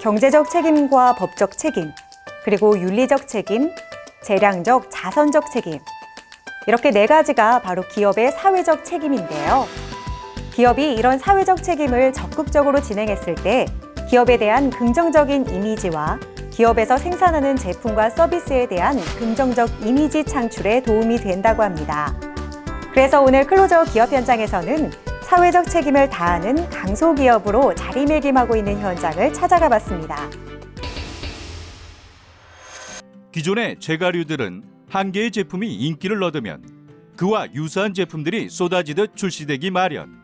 경제적 책임과 법적 책임, 그리고 윤리적 책임, 재량적, 자선적 책임. 이렇게 네 가지가 바로 기업의 사회적 책임인데요. 기업이 이런 사회적 책임을 적극적으로 진행했을 때 기업에 대한 긍정적인 이미지와 기업에서 생산하는 제품과 서비스에 대한 긍정적 이미지 창출에 도움이 된다고 합니다. 그래서 오늘 클로저 기업 현장에서는 사회적 책임을 다하는 강소기업으로 자리매김하고 있는 현장을 찾아가 봤습니다. 기존의 제가류들은 한 개의 제품이 인기를 얻으면 그와 유사한 제품들이 쏟아지듯 출시되기 마련.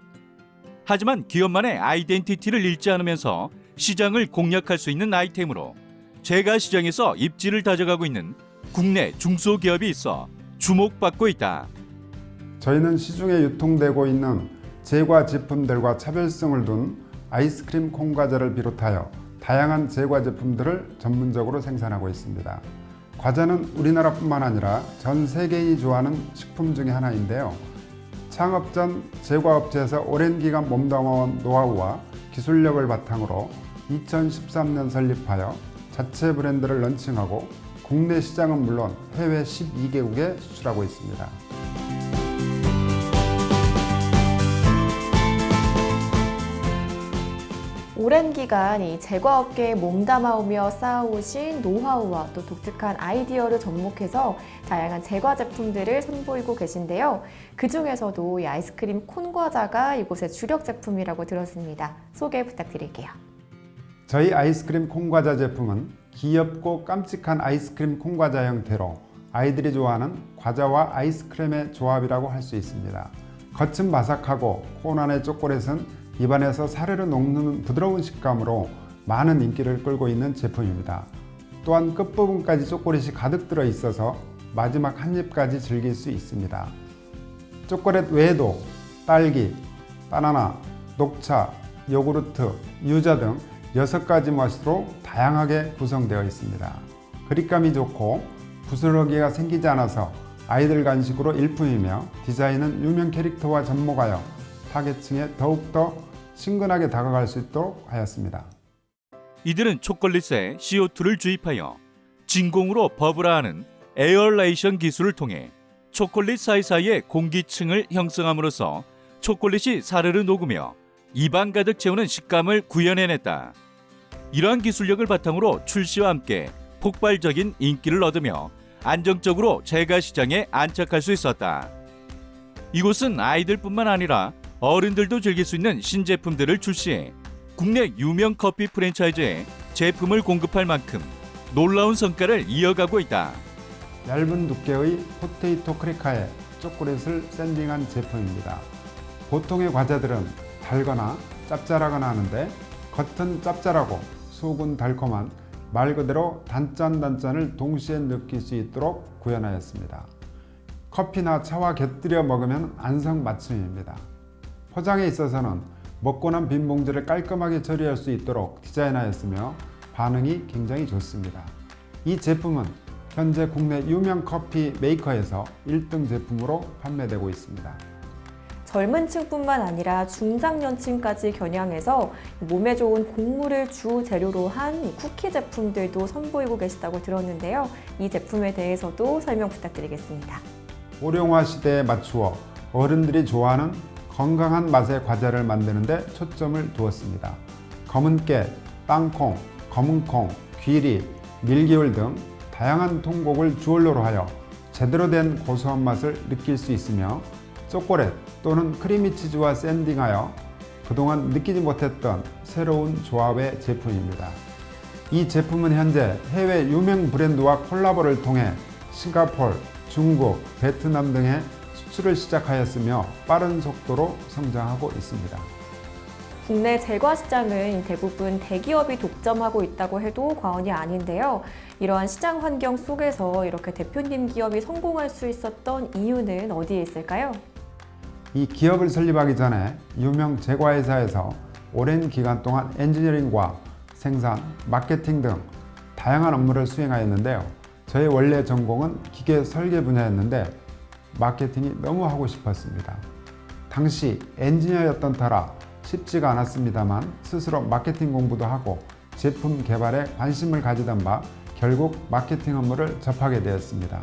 하지만 기업만의 아이덴티티를 잃지 않으면서 시장을 공략할 수 있는 아이템으로 제가 시장에서 입지를 다져가고 있는 국내 중소기업이 있어 주목받고 있다. 저희는 시중에 유통되고 있는 제과 제품들과 차별성을 둔 아이스크림 콩 과자를 비롯하여 다양한 제과 제품들을 전문적으로 생산하고 있습니다. 과자는 우리나라뿐만 아니라 전 세계인이 좋아하는 식품 중에 하나인데요. 창업 전 제과업체에서 오랜 기간 몸담아온 노하우와 기술력을 바탕으로 2013년 설립하여 자체 브랜드를 런칭하고 국내 시장은 물론 해외 12개국에 수출하고 있습니다. 오랜 기간 이 제과 업계에 몸담아오며 쌓아오신 노하우와 또 독특한 아이디어를 접목해서 다양한 제과 제품들을 선보이고 계신데요. 그 중에서도 이 아이스크림 콘 과자가 이곳의 주력 제품이라고 들었습니다. 소개 부탁드릴게요. 저희 아이스크림 콩과자 제품은 귀엽고 깜찍한 아이스크림 콩과자 형태로 아이들이 좋아하는 과자와 아이스크림의 조합이라고 할 수 있습니다. 겉은 바삭하고 콘 안의 초콜릿은 입안에서 사르르 녹는 부드러운 식감으로 많은 인기를 끌고 있는 제품입니다. 또한 끝부분까지 초콜릿이 가득 들어 있어서 마지막 한 입까지 즐길 수 있습니다. 초콜릿 외에도 딸기, 바나나, 녹차, 요구르트, 유자 등 6가지 맛으로 다양하게 구성되어 있습니다. 그립감이 좋고 부스러기가 생기지 않아서 아이들 간식으로 일품이며 디자인은 유명 캐릭터와 접목하여 타겟층에 더욱더 친근하게 다가갈 수 있도록 하였습니다. 이들은 초콜릿에 CO2를 주입하여 진공으로 버블화하는 에어레이션 기술을 통해 초콜릿 사이사이에 공기층을 형성함으로써 초콜릿이 사르르 녹으며 입안 가득 채우는 식감을 구현해냈다. 이러한 기술력을 바탕으로 출시와 함께 폭발적인 인기를 얻으며 안정적으로 제가 시장에 안착할 수 있었다. 이곳은 아이들뿐만 아니라 어른들도 즐길 수 있는 신제품들을 출시해 국내 유명 커피 프랜차이즈에 제품을 공급할 만큼 놀라운 성과를 이어가고 있다. 얇은 두께의 포테이토 크래커에 초콜릿을 샌딩한 제품입니다. 보통의 과자들은 달거나 짭짤하거나 하는데 겉은 짭짤하고 속은 달콤한 말 그대로 단짠단짠을 동시에 느낄 수 있도록 구현하였습니다. 커피나 차와 곁들여 먹으면 안성맞춤입니다. 포장에 있어서는 먹고 난 빈 봉지를 깔끔하게 처리할 수 있도록 디자인하였으며 반응이 굉장히 좋습니다. 이 제품은 현재 국내 유명 커피 메이커에서 1등 제품으로 판매되고 있습니다. 젊은 층뿐만 아니라 중장년층까지 겨냥해서 몸에 좋은 곡물을 주 재료로 한 쿠키 제품들도 선보이고 계시다고 들었는데요. 이 제품에 대해서도 설명 부탁드리겠습니다. 고령화 시대에 맞추어 어른들이 좋아하는 건강한 맛의 과자를 만드는데 초점을 두었습니다. 검은깨, 땅콩, 검은콩, 귀리, 밀기울 등 다양한 통곡을 주얼로로 하여 제대로 된 고소한 맛을 느낄 수 있으며 초콜릿 또는 크리미치즈와 샌딩하여 그동안 느끼지 못했던 새로운 조합의 제품입니다. 이 제품은 현재 해외 유명 브랜드와 콜라보를 통해 싱가폴, 중국, 베트남 등에 수출을 시작하였으며 빠른 속도로 성장하고 있습니다. 국내 제과 시장은 대부분 대기업이 독점하고 있다고 해도 과언이 아닌데요. 이러한 시장 환경 속에서 이렇게 대표님 기업이 성공할 수 있었던 이유는 어디에 있을까요? 이 기업을 설립하기 전에 유명 제과회사에서 오랜 기간 동안 엔지니어링과 생산, 마케팅 등 다양한 업무를 수행하였는데요. 저의 원래 전공은 기계 설계 분야였는데 마케팅이 너무 하고 싶었습니다. 당시 엔지니어였던 터라 쉽지가 않았습니다만 스스로 마케팅 공부도 하고 제품 개발에 관심을 가지던 바 결국 마케팅 업무를 접하게 되었습니다.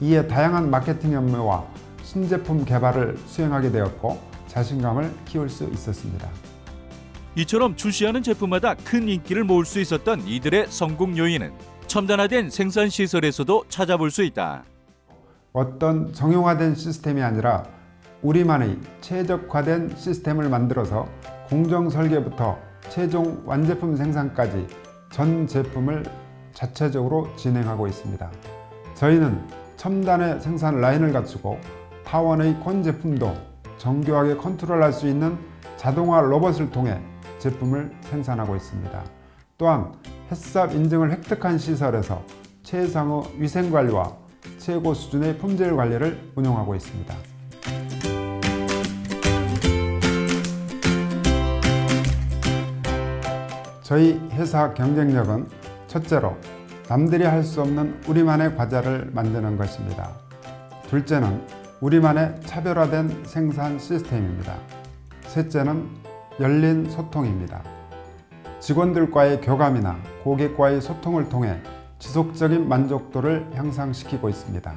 이에 다양한 마케팅 업무와 신제품 개발을 수행하게 되었고 자신감을 키울 수 있었습니다. 이처럼 출시하는 제품마다 큰 인기를 모을 수 있었던 이들의 성공 요인은 첨단화된 생산 시설에서도 찾아볼 수 있다. 어떤 정형화된 시스템이 아니라 우리만의 최적화된 시스템을 만들어서 공정 설계부터 최종 완제품 생산까지 전 제품을 자체적으로 진행하고 있습니다. 저희는 첨단의 생산 라인을 갖추고 타원의 콘 제품도 정교하게 컨트롤할 수 있는 자동화 로봇을 통해 제품을 생산하고 있습니다. 또한 햇삽 인증을 획득한 시설에서 최상의 위생 관리와 최고 수준의 품질 관리를 운영하고 있습니다. 저희 회사 경쟁력은 첫째로 남들이 할 수 없는 우리만의 과자를 만드는 것입니다. 둘째는 우리만의 차별화된 생산 시스템입니다. 셋째는 열린 소통입니다. 직원들과의 교감이나 고객과의 소통을 통해 지속적인 만족도를 향상시키고 있습니다.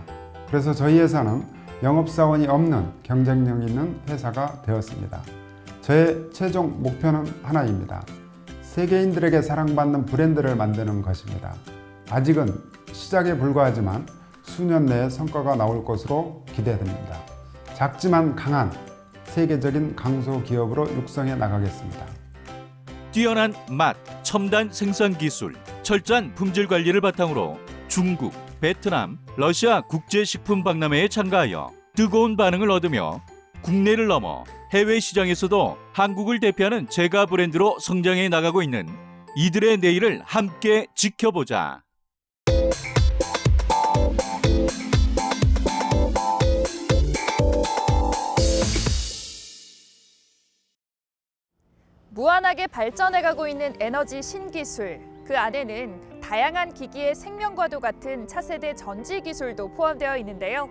그래서 저희 회사는 영업사원이 없는 경쟁력 있는 회사가 되었습니다. 저의 최종 목표는 하나입니다. 세계인들에게 사랑받는 브랜드를 만드는 것입니다. 아직은 시작에 불과하지만 수년 내에 성과가 나올 것으로 기대됩니다. 작지만 강한 세계적인 강소 기업으로 육성해 나가겠습니다. 뛰어난 맛, 첨단 생산 기술, 철저한 품질 관리를 바탕으로 중국, 베트남, 러시아 국제식품 박람회에 참가하여 뜨거운 반응을 얻으며 국내를 넘어 해외 시장에서도 한국을 대표하는 제가 브랜드로 성장해 나가고 있는 이들의 내일을 함께 지켜보자. 무한하게 발전해가고 있는 에너지 신기술. 그 안에는 다양한 기기의 생명과도 같은 차세대 전지 기술도 포함되어 있는데요.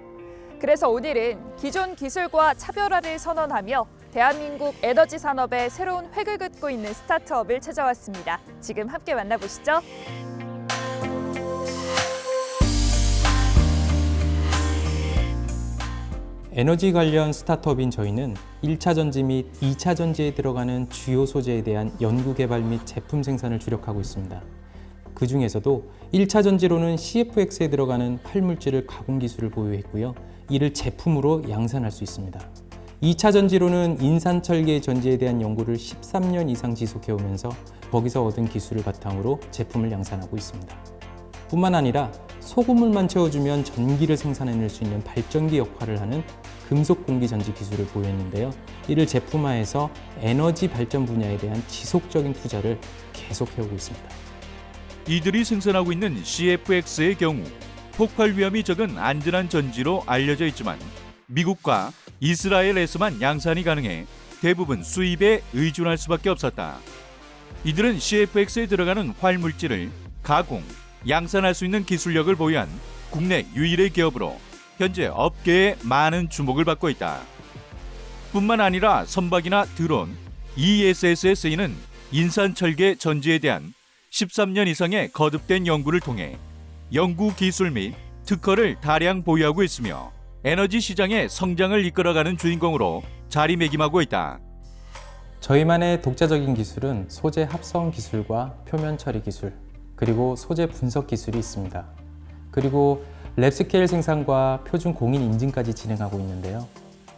그래서 오늘은 기존 기술과 차별화를 선언하며 대한민국 에너지 산업에 새로운 획을 긋고 있는 스타트업을 찾아왔습니다. 지금 함께 만나보시죠. 에너지 관련 스타트업인 저희는 1차 전지 및 2차 전지에 들어가는 주요 소재에 대한 연구 개발 및 제품 생산을 주력하고 있습니다. 그 중에서도 1차 전지로는 CFX에 들어가는 팔물질을 가공 기술을 보유했고요. 이를 제품으로 양산할 수 있습니다. 2차 전지로는 인산철계 전지에 대한 연구를 13년 이상 지속해 오면서 거기서 얻은 기술을 바탕으로 제품을 양산하고 있습니다. 뿐만 아니라 소금물만 채워주면 전기를 생산해낼 수 있는 발전기 역할을 하는 금속 공기 전지 기술을 보유했는데요. 이를 제품화해서 에너지 발전 분야에 대한 지속적인 투자를 계속해오고 있습니다. 이들이 생산하고 있는 CFX의 경우 폭발 위험이 적은 안전한 전지로 알려져 있지만 미국과 이스라엘에서만 양산이 가능해 대부분 수입에 의존할 수밖에 없었다. 이들은 CFX에 들어가는 활물질을 가공, 양산할 수 있는 기술력을 보유한 국내 유일의 기업으로 현재 업계에 많은 주목을 받고 있다. 뿐만 아니라 선박이나 드론, ESS에 쓰이는 인산철계 전지에 대한 13년 이상의 거듭된 연구를 통해 연구 기술 및 특허를 다량 보유하고 있으며 에너지 시장의 성장을 이끌어가는 주인공으로 자리매김하고 있다. 저희만의 독자적인 기술은 소재 합성 기술과 표면 처리 기술, 그리고 소재 분석 기술이 있습니다. 그리고 랩스케일 생산과 표준 공인 인증까지 진행하고 있는데요.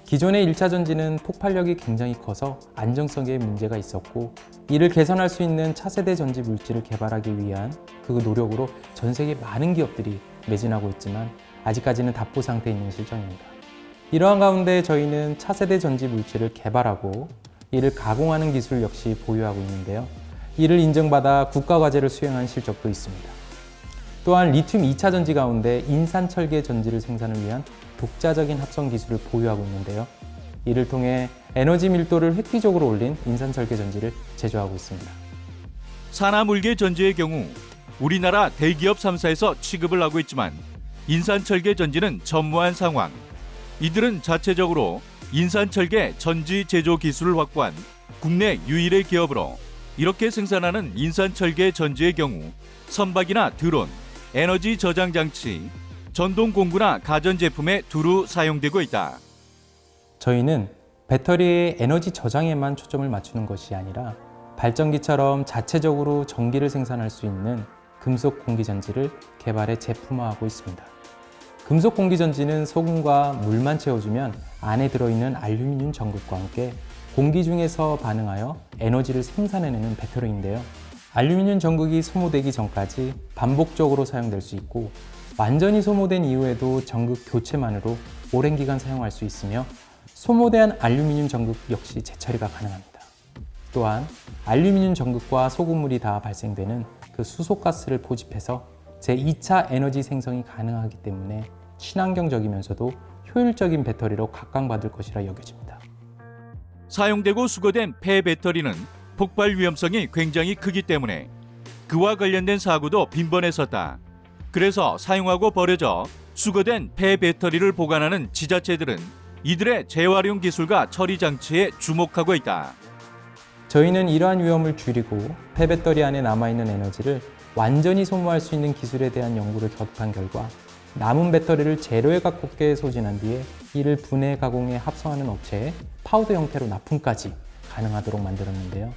기존의 1차 전지는 폭발력이 굉장히 커서 안정성에 문제가 있었고 이를 개선할 수 있는 차세대 전지 물질을 개발하기 위한 그 노력으로 전 세계 많은 기업들이 매진하고 있지만 아직까지는 답보 상태에 있는 실정입니다. 이러한 가운데 저희는 차세대 전지 물질을 개발하고 이를 가공하는 기술 역시 보유하고 있는데요. 이를 인정받아 국가 과제를 수행한 실적도 있습니다. 또한 리튬 2차 전지 가운데 인산철계 전지를 생산을 위한 독자적인 합성 기술을 보유하고 있는데요. 이를 통해 에너지 밀도를 획기적으로 올린 인산철계 전지를 제조하고 있습니다. 산화물계 전지의 경우 우리나라 대기업 3사에서 취급을 하고 있지만 인산철계 전지는 전무한 상황. 이들은 자체적으로 인산철계 전지 제조 기술을 확보한 국내 유일의 기업으로 이렇게 생산하는 인산철계 전지의 경우 선박이나 드론, 에너지 저장 장치, 전동 공구나 가전 제품에 두루 사용되고 있다. 저희는 배터리의 에너지 저장에만 초점을 맞추는 것이 아니라 발전기처럼 자체적으로 전기를 생산할 수 있는 금속 공기전지를 개발해 제품화하고 있습니다. 금속 공기전지는 소금과 물만 채워주면 안에 들어있는 알루미늄 전극과 함께 공기 중에서 반응하여 에너지를 생산해내는 배터리인데요. 알루미늄 전극이 소모되기 전까지 반복적으로 사용될 수 있고 완전히 소모된 이후에도 전극 교체만으로 오랜 기간 사용할 수 있으며 소모된 알루미늄 전극 역시 재처리가 가능합니다. 또한 알루미늄 전극과 소금물이 다 발생되는 그 수소가스를 포집해서 제2차 에너지 생성이 가능하기 때문에 친환경적이면서도 효율적인 배터리로 각광받을 것이라 여겨집니다. 사용되고 수거된 폐 배터리는 폭발 위험성이 굉장히 크기 때문에 그와 관련된 사고도 빈번했었다. 그래서 사용하고 버려져 수거된 폐 배터리를 보관하는 지자체들은 이들의 재활용 기술과 처리 장치에 주목하고 있다. 저희는 이러한 위험을 줄이고 폐 배터리 안에 남아 있는 에너지를 완전히 소모할 수 있는 기술에 대한 연구를 거듭한 결과 남은 배터리를 재료에 가깝게 소진한 뒤에 이를 분해 가공해 합성하는 업체에 파우더 형태로 납품까지 가능하도록 만들었는데요.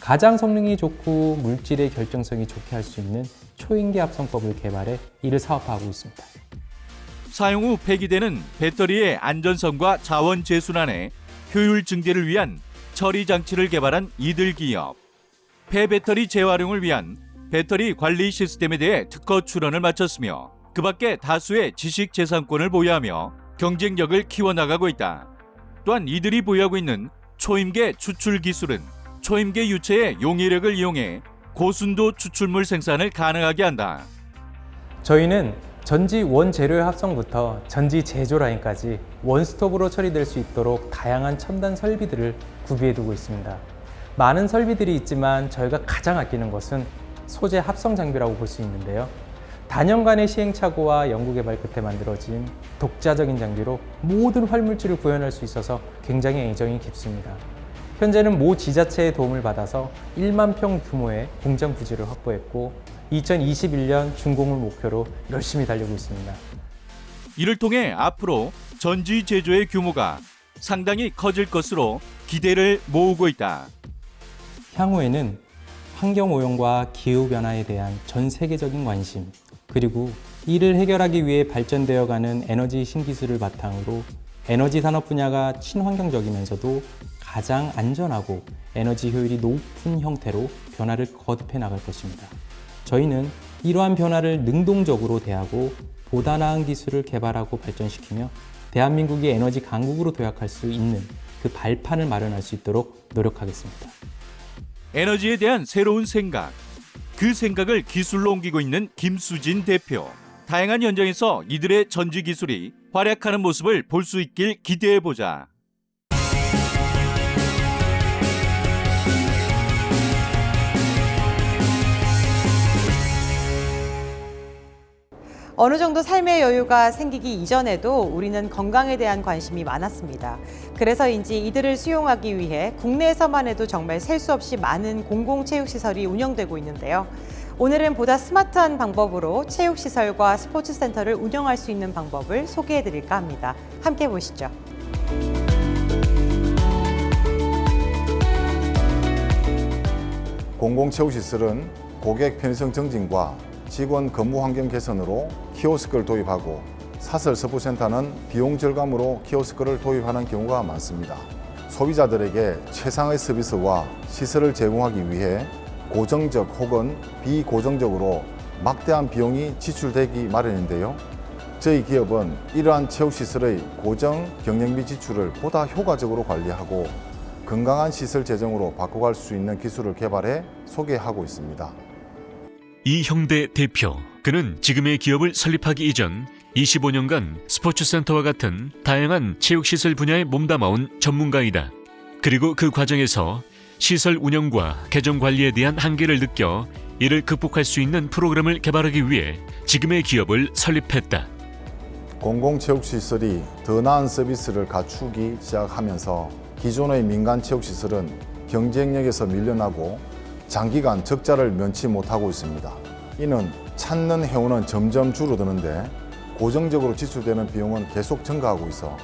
가장 성능이 좋고 물질의 결정성이 좋게 할 수 있는 초인계 합성법을 개발해 이를 사업화하고 있습니다. 사용 후 폐기되는 배터리의 안전성과 자원 재순환의 효율 증대를 위한 처리 장치를 개발한 이들 기업. 폐배터리 재활용을 위한 배터리 관리 시스템에 대해 특허 출원을 마쳤으며 그 밖에 다수의 지식 재산권을 보유하며 경쟁력을 키워나가고 있다. 또한 이들이 보유하고 있는 초임계 추출 기술은 초임계 유체의 용해력을 이용해 고순도 추출물 생산을 가능하게 한다. 저희는 전지 원재료의 합성부터 전지 제조 라인까지 원스톱으로 처리될 수 있도록 다양한 첨단 설비들을 구비해 두고 있습니다. 많은 설비들이 있지만 저희가 가장 아끼는 것은 소재 합성 장비라고 볼 수 있는데요. 단연간의 시행착오와 연구개발 끝에 만들어진 독자적인 장비로 모든 활물질을 구현할 수 있어서 굉장히 애정이 깊습니다. 현재는 모 지자체의 도움을 받아서 1만 평 규모의 공장 부지를 확보했고 2021년 준공을 목표로 열심히 달리고 있습니다. 이를 통해 앞으로 전지 제조의 규모가 상당히 커질 것으로 기대를 모으고 있다. 향후에는 환경 오염과 기후 변화에 대한 전 세계적인 관심, 그리고 이를 해결하기 위해 발전되어 가는 에너지 신기술을 바탕으로 에너지 산업 분야가 친환경적이면서도 가장 안전하고 에너지 효율이 높은 형태로 변화를 거듭해 나갈 것입니다. 저희는 이러한 변화를 능동적으로 대하고 보다 나은 기술을 개발하고 발전시키며 대한민국이 에너지 강국으로 도약할 수 있는 그 발판을 마련할 수 있도록 노력하겠습니다. 에너지에 대한 새로운 생각, 그 생각을 기술로 옮기고 있는 김수진 대표. 다양한 현장에서 이들의 전지 기술이 활약하는 모습을 볼 수 있길 기대해 보자. 어느 정도 삶의 여유가 생기기 이전에도 우리는 건강에 대한 관심이 많았습니다. 그래서인지 이들을 수용하기 위해 국내에서만 해도 정말 셀 수 없이 많은 공공체육시설이 운영되고 있는데요. 오늘은 보다 스마트한 방법으로 체육시설과 스포츠센터를 운영할 수 있는 방법을 소개해 드릴까 합니다. 함께 보시죠. 공공체육시설은 고객 편의성 증진과 직원 근무 환경 개선으로 키오스크를 도입하고 사설 서부센터는 비용 절감으로 키오스크를 도입하는 경우가 많습니다. 소비자들에게 최상의 서비스와 시설을 제공하기 위해 고정적 혹은 비고정적으로 막대한 비용이 지출되기 마련인데요. 저희 기업은 이러한 체육시설의 고정 경영비 지출을 보다 효과적으로 관리하고 건강한 시설 재정으로 바꿔갈 수 있는 기술을 개발해 소개하고 있습니다. 이형대 대표. 그는 지금의 기업을 설립하기 이전 25년간 스포츠센터와 같은 다양한 체육시설 분야에 몸담아온 전문가이다. 그리고 그 과정에서 시설 운영과 개정 관리에 대한 한계를 느껴 이를 극복할 수 있는 프로그램을 개발하기 위해 지금의 기업을 설립했다. 공공체육시설이 더 나은 서비스를 갖추기 시작하면서 기존의 민간 체육시설은 경쟁력에서 밀려나고 장기간 적자를 면치 못하고 있습니다. 이는 찾는 회원은 점점 줄어드는데 고정적으로 지출되는 비용은 계속 증가하고 있어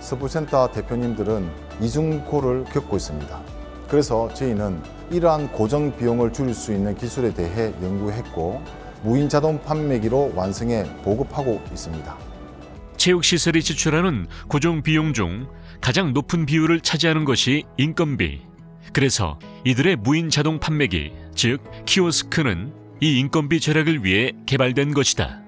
스포센터 대표님들은 이중고를 겪고 있습니다. 그래서 저희는 이러한 고정 비용을 줄일 수 있는 기술에 대해 연구했고 무인 자동 판매기로 완성해 보급하고 있습니다. 체육시설이 지출하는 고정 비용 중 가장 높은 비율을 차지하는 것이 인건비. 그래서 이들의 무인 자동 판매기, 즉 키오스크는 이 인건비 절약을 위해 개발된 것이다.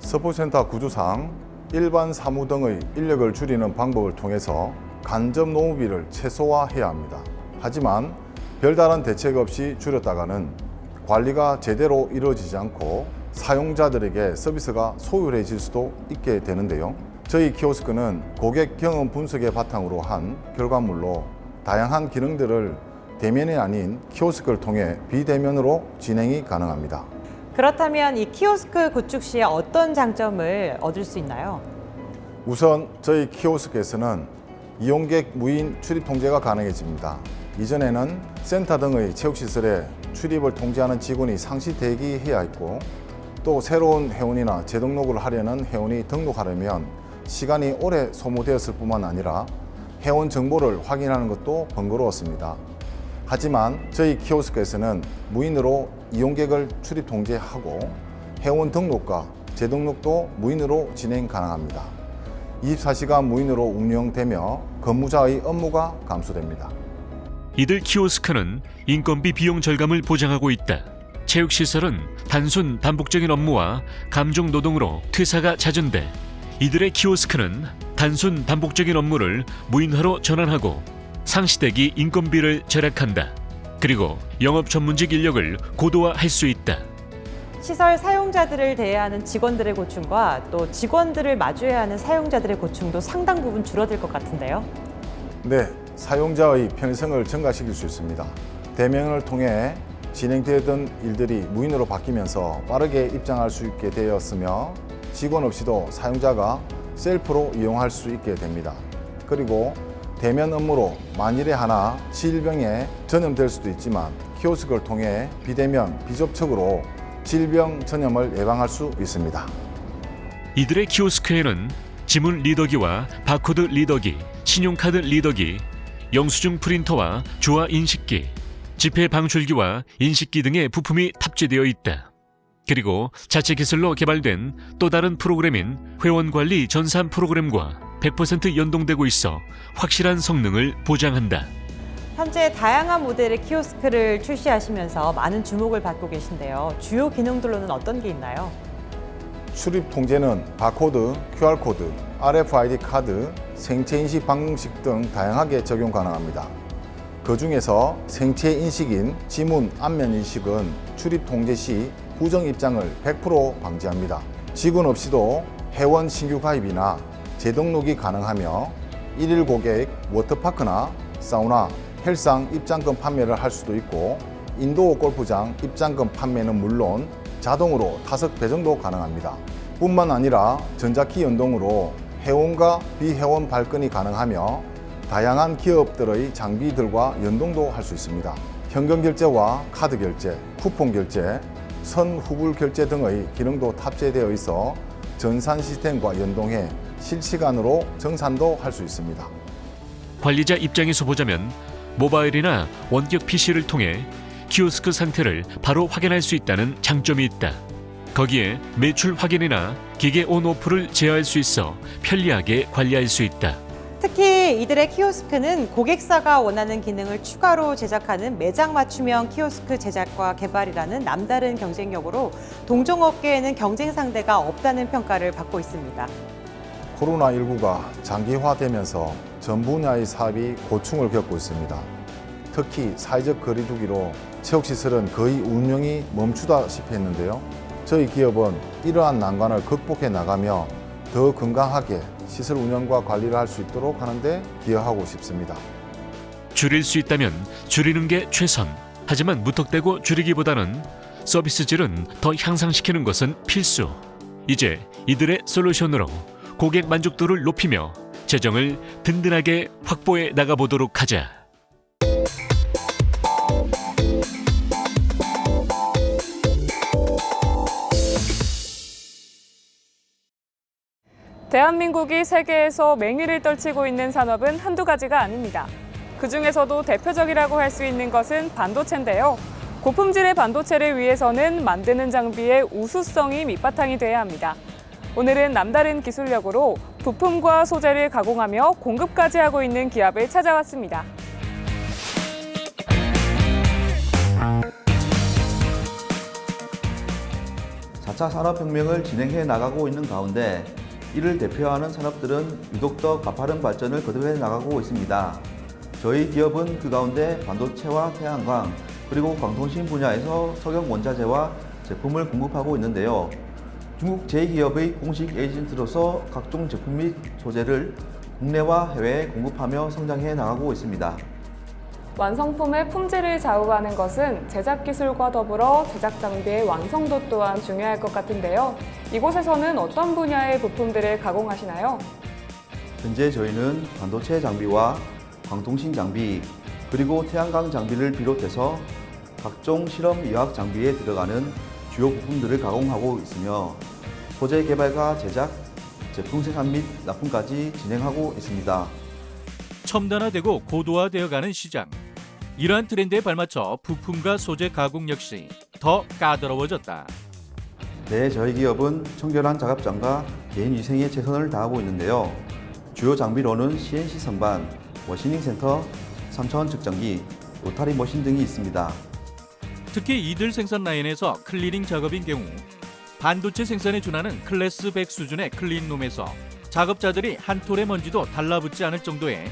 스포센터 구조상 일반 사무 등의 인력을 줄이는 방법을 통해서 간접 노무비를 최소화해야 합니다. 하지만 별다른 대책 없이 줄였다가는 관리가 제대로 이루어지지 않고 사용자들에게 서비스가 소홀해질 수도 있게 되는데요. 저희 키오스크는 고객 경험 분석의 바탕으로 한 결과물로 다양한 기능들을 대면이 아닌 키오스크를 통해 비대면으로 진행이 가능합니다. 그렇다면 이 키오스크 구축 시에 어떤 장점을 얻을 수 있나요? 우선 저희 키오스크에서는 이용객 무인 출입 통제가 가능해집니다. 이전에는 센터 등의 체육시설에 출입을 통제하는 직원이 상시 대기해야 했고 또 새로운 회원이나 재등록을 하려는 회원이 등록하려면 시간이 오래 소모되었을 뿐만 아니라 회원 정보를 확인하는 것도 번거로웠습니다. 하지만 저희 키오스크에서는 무인으로 이용객을 출입 통제하고 회원 등록과 재등록도 무인으로 진행 가능합니다. 24시간 무인으로 운영되며 근무자의 업무가 감소됩니다. 이들 키오스크는 인건비 비용 절감을 보장하고 있다. 체육시설은 단순 반복적인 업무와 감정 노동으로 퇴사가 잦은데 이들의 키오스크는 단순 반복적인 업무를 무인화로 전환하고 상시대기 인건비를 절약한다. 그리고 영업 전문직 인력을 고도화할 수 있다. 시설 사용자들을 대해하는 직원들의 고충과 또 직원들을 마주해야 하는 사용자들의 고충도 상당 부분 줄어들 것 같은데요. 네, 사용자의 편의성을 증가시킬 수 있습니다. 대면을 통해 진행되던 일들이 무인으로 바뀌면서 빠르게 입장할 수 있게 되었으며 직원 없이도 사용자가 셀프로 이용할 수 있게 됩니다. 그리고 대면 업무로 만일에 하나 질병에 전염될 수도 있지만 키오스크를 통해 비대면, 비접촉으로 질병 전염을 예방할 수 있습니다. 이들의 키오스크에는 지문 리더기와 바코드 리더기, 신용카드 리더기, 영수증 프린터와 주화 인식기, 지폐 방출기와 인식기 등의 부품이 탑재되어 있다. 그리고 자체 기술로 개발된 또 다른 프로그램인 회원관리 전산 프로그램과 100% 연동되고 있어 확실한 성능을 보장한다. 현재 다양한 모델의 키오스크를 출시하시면서 많은 주목을 받고 계신데요. 주요 기능들로는 어떤 게 있나요? 출입 통제는 바코드, QR코드, RFID 카드, 생체 인식 방식등 다양하게 적용 가능합니다. 그 중에서 생체 인식인 지문 안면 인식은 출입 통제 시 부정 입장을 100% 방지합니다. 직원 없이도 회원 신규 가입이나 재등록이 가능하며 일일 고객 워터파크나 사우나, 헬상 입장권 판매를 할 수도 있고 인도어 골프장 입장권 판매는 물론 자동으로 타석 배정도 가능합니다. 뿐만 아니라 전자키 연동으로 회원과 비회원 발권이 가능하며 다양한 기업들의 장비들과 연동도 할 수 있습니다. 현금 결제와 카드 결제, 쿠폰 결제, 선 후불 결제 등의 기능도 탑재되어 있어 전산 시스템과 연동해 실시간으로 정산도 할 수 있습니다. 관리자 입장에서 보자면 모바일이나 원격 PC를 통해 키오스크 상태를 바로 확인할 수 있다는 장점이 있다. 거기에 매출 확인이나 기계 온오프를 제어할 수 있어 편리하게 관리할 수 있다. 특히 이들의 키오스크는 고객사가 원하는 기능을 추가로 제작하는 매장 맞춤형 키오스크 제작과 개발이라는 남다른 경쟁력으로 동종업계에는 경쟁 상대가 없다는 평가를 받고 있습니다. 코로나19가 장기화되면서 전 분야의 사업이 고충을 겪고 있습니다. 특히 사회적 거리두기로 체육시설은 거의 운영이 멈추다시피 했는데요. 저희 기업은 이러한 난관을 극복해 나가며 더 건강하게 시설 운영과 관리를 할 수 있도록 하는데 기여하고 싶습니다. 줄일 수 있다면 줄이는 게 최선. 하지만 무턱대고 줄이기보다는 서비스 질은 더 향상시키는 것은 필수. 이제 이들의 솔루션으로 고객 만족도를 높이며 재정을 든든하게 확보해 나가보도록 하자. 대한민국이 세계에서 맹위를 떨치고 있는 산업은 한두 가지가 아닙니다. 그 중에서도 대표적이라고 할 수 있는 것은 반도체인데요. 고품질의 반도체를 위해서는 만드는 장비의 우수성이 밑바탕이 돼야 합니다. 오늘은 남다른 기술력으로 부품과 소재를 가공하며 공급까지 하고 있는 기업을 찾아왔습니다. 사 4차 산업혁명을 진행해 나가고 있는 가운데 이를 대표하는 산업들은 유독 더 가파른 발전을 거듭해 나가고 있습니다. 저희 기업은 그 가운데 반도체와 태양광 그리고 광통신 분야에서 석영 원자재와 제품을 공급하고 있는데요. 중국 제2기업의 공식 에이전트로서 각종 제품 및 소재를 국내와 해외에 공급하며 성장해 나가고 있습니다. 완성품의 품질을 좌우하는 것은 제작 기술과 더불어 제작 장비의 완성도 또한 중요할 것 같은데요. 이곳에서는 어떤 분야의 부품들을 가공하시나요? 현재 저희는 반도체 장비와 광통신 장비 그리고 태양광 장비를 비롯해서 각종 실험 의학 장비에 들어가는 주요 부품들을 가공하고 있으며 소재 개발과 제작, 제품 생산 및 납품까지 진행하고 있습니다. 첨단화되고 고도화되어가는 시장. 이러한 트렌드에 발맞춰 부품과 소재 가공 역시 더 까다로워졌다. 네, 저희 기업은 청결한 작업장과 개인 위생에 최선을 다하고 있는데요. 주요 장비로는 CNC 선반, 머시닝 센터, 3차원 측정기, 로타리 머신 등이 있습니다. 특히 이들 생산 라인에서 클리닝 작업인 경우 반도체 생산에 준하는 클래스 100 수준의 클린룸에서 작업자들이 한 톨의 먼지도 달라붙지 않을 정도의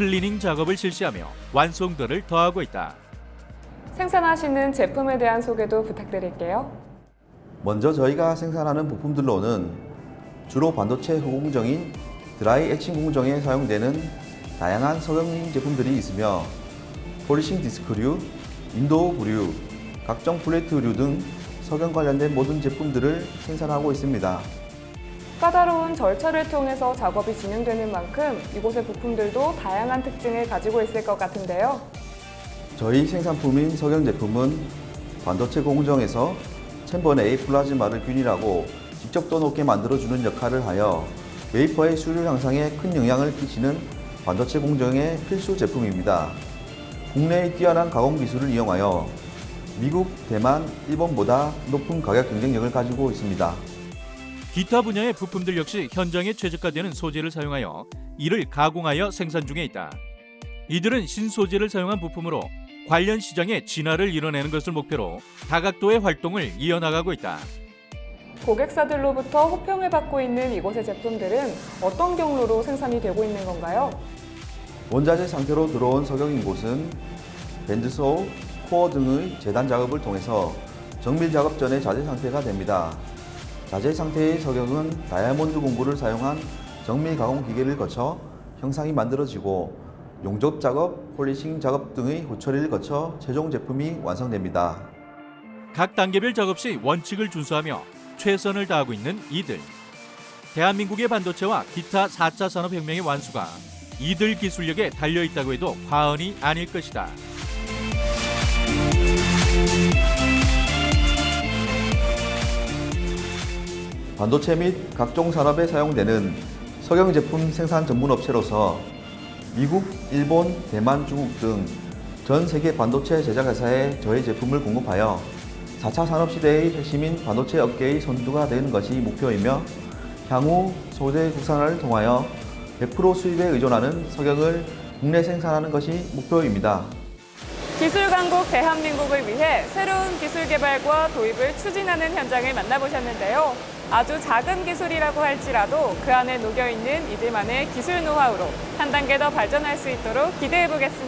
클리닝 작업을 실시하며 완성도를 더하고 있다. 생산하시는 제품에 대한 소개도 부탁드릴게요. 먼저 저희가 생산하는 부품들로는 주로 반도체 후공정인 드라이 에칭 공정에 사용되는 다양한 석영림 제품들이 있으며 폴리싱 디스크류, 인도어 부류, 각종 플레이트류 등 석영 관련된 모든 제품들을 생산하고 있습니다. 까다로운 절차를 통해서 작업이 진행되는 만큼 이곳의 부품들도 다양한 특징을 가지고 있을 것 같은데요. 저희 생산품인 석영 제품은 반도체 공정에서 챔버 내의 플라즈마를 균일하고 직접 더 높게 만들어주는 역할을 하여 웨이퍼의 수율 향상에 큰 영향을 끼치는 반도체 공정의 필수 제품입니다. 국내의 뛰어난 가공 기술을 이용하여 미국, 대만, 일본보다 높은 가격 경쟁력을 가지고 있습니다. 기타 분야의 부품들 역시 현장에 최적화되는 소재를 사용하여 이를 가공하여 생산 중에 있다. 이들은 신소재를 사용한 부품으로 관련 시장의 진화를 이뤄내는 것을 목표로 다각도의 활동을 이어나가고 있다. 고객사들로부터 호평을 받고 있는 이곳의 제품들은 어떤 경로로 생산이 되고 있는 건가요? 원자재 상태로 들어온 석영인 곳은 밴드소우, 코어 등의 재단 작업을 통해서 정밀 작업 전의 자재 상태가 됩니다. 자재 상태의 석영은 다이아몬드 공구를 사용한 정밀 가공 기계를 거쳐 형상이 만들어지고 용접 작업, 폴리싱 작업 등의 후처리를 거쳐 최종 제품이 완성됩니다. 각 단계별 작업 시 원칙을 준수하며 최선을 다하고 있는 이들. 대한민국의 반도체와 기타 4차 산업혁명의 완수가 이들 기술력에 달려 있다고 해도 과언이 아닐 것이다. 반도체 및 각종 산업에 사용되는 석영 제품 생산 전문 업체로서 미국, 일본, 대만, 중국 등 전 세계 반도체 제작 회사에 저희 제품을 공급하여 4차 산업 시대의 핵심인 반도체 업계의 선두가 되는 것이 목표이며 향후 소재 국산화를 통하여 100% 수입에 의존하는 석영을 국내 생산하는 것이 목표입니다. 기술 강국 대한민국을 위해 새로운 기술 개발과 도입을 추진하는 현장을 만나보셨는데요. 아주 작은 기술이라고 할지라도 그 안에 녹여 있는 이들만의 기술 노하우로 한 단계 더 발전할 수 있도록 기대해 보겠습니다.